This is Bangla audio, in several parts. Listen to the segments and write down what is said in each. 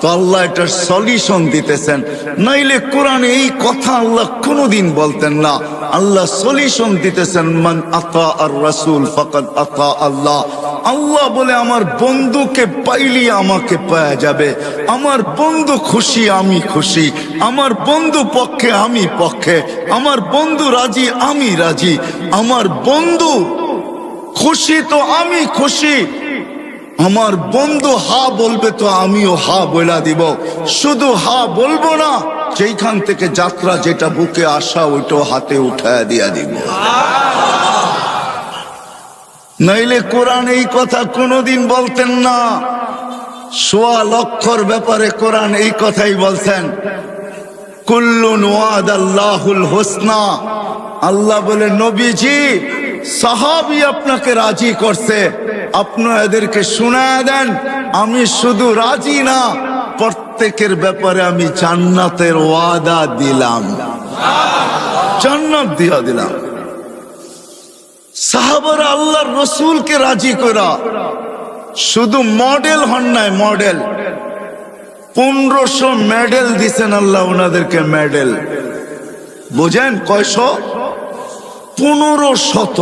তো আল্লাহ এটার সলিউশন দিতেছেন। নাইলে কোরআনে এই কথা আল্লাহ কোনোদিন বলতেন না। আল্লাহ সলিউশন দিতেছেন, মান আতা আর রাসূল ফাকাদ আতা আল্লাহ। আল্লাহ বলে, আমার বন্ধুকে পাইলি আমাকে পাওয়া যাবে। আমার বন্ধু খুশি, আমি খুশি। আমার বন্ধু পক্ষে, আমি পক্ষে। আমার বন্ধু রাজি, আমি রাজি। আমার বন্ধু খুশি, তো আমি খুশি। আমার বন্ধু হা বলবে তো আমিও হা বইলা দিব। শুধু হা বলব না, যেইখান থেকে যাত্রা যেটা বুকে আসা ওইটা হাতে উঠায় দিয়া দিব। নইলে কোরআন এই কথা কোনোদিন বলতেন না। সোয়া লক্ষর ব্যাপারে কোরআন এই কথাই বলছেন কুল্লু ওয়াদ আল্লাহুল হোসনা। আল্লাহ বলে, নবীজি সাহাবি আপনাকে রাজি করছে। আপনি এদেরকে শোনায় দেন, আমি শুধু রাজি না, প্রত্যেকের ব্যাপারে আমি জান্নাতের ওয়াদা দিলাম। জান্নাত দিয়া দিলাম। সাহাবারা আল্লাহর রসুলকে রাজি করা শুধু মডেল হন নাই, মডেল। পনেরোশো মেডেল দিছেন আল্লাহ, ওনাদেরকে মেডেল। বুঝেন, কয়শো? পনেরো শত।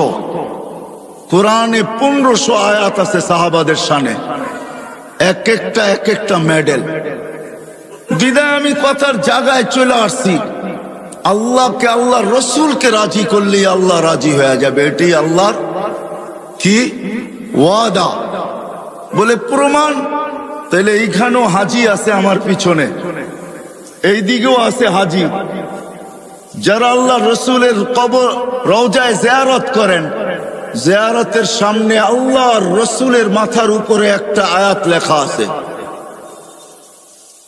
কোরআনে পনেরোশো আয়াত আছে সাহাবাদের সানে এক একটা এক একটা মেডেল। বিদায় আমি কথার জায়গায় চলে আসছি। আল্লাহকে, আল্লাহ রসুলকে রাজি করলে আল্লাহ রাজি হয়ে যাবে। এটি আল্লাহর কি? ওয়াদা। বলে, প্রমাণ? তাহলে এইখানেও হাজি আছে আমার পিছনে। এই দিকেও আছে হাজি। যারা আল্লাহ রসুলের কবর রওজায় জিয়ারত করেন, জিয়ারতের সামনে আল্লাহর রসুলের মাথার উপরে একটা আয়াত লেখা আছে।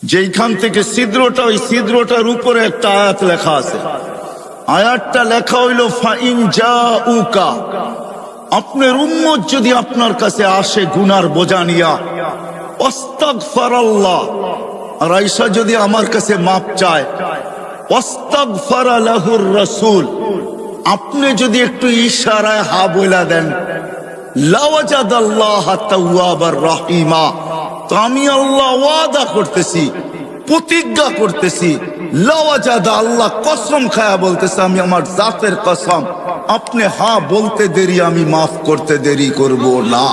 যেইখান থেকে ছিদ্রটা, ওই ছিদ্রটার উপরে একটা আয়াত লেখা আছে। আয়াতটা লেখা হইল, ফাইন যা উকা আপনার উম্মত যদি আপনার কাছে আসে গুনার বোঝা নিয়া অস্তাক আর আইসা যদি আমার কাছে মাপ চায় ফারালাহুর রসুল। আপনি যদি একটু ইশারায় হা বইলা দেন রাহিমা। তো আমি আল্লাহ ওয়াদা করতেছি, প্রতিজ্ঞা করতেছি, লাওয়াজাদা আল্লাহ কসম খায়া বলতেছে, আমি আমার জাতের কসম। আপনি হা বলতে দেরি, আমি মাফ করতে দেরি করব না।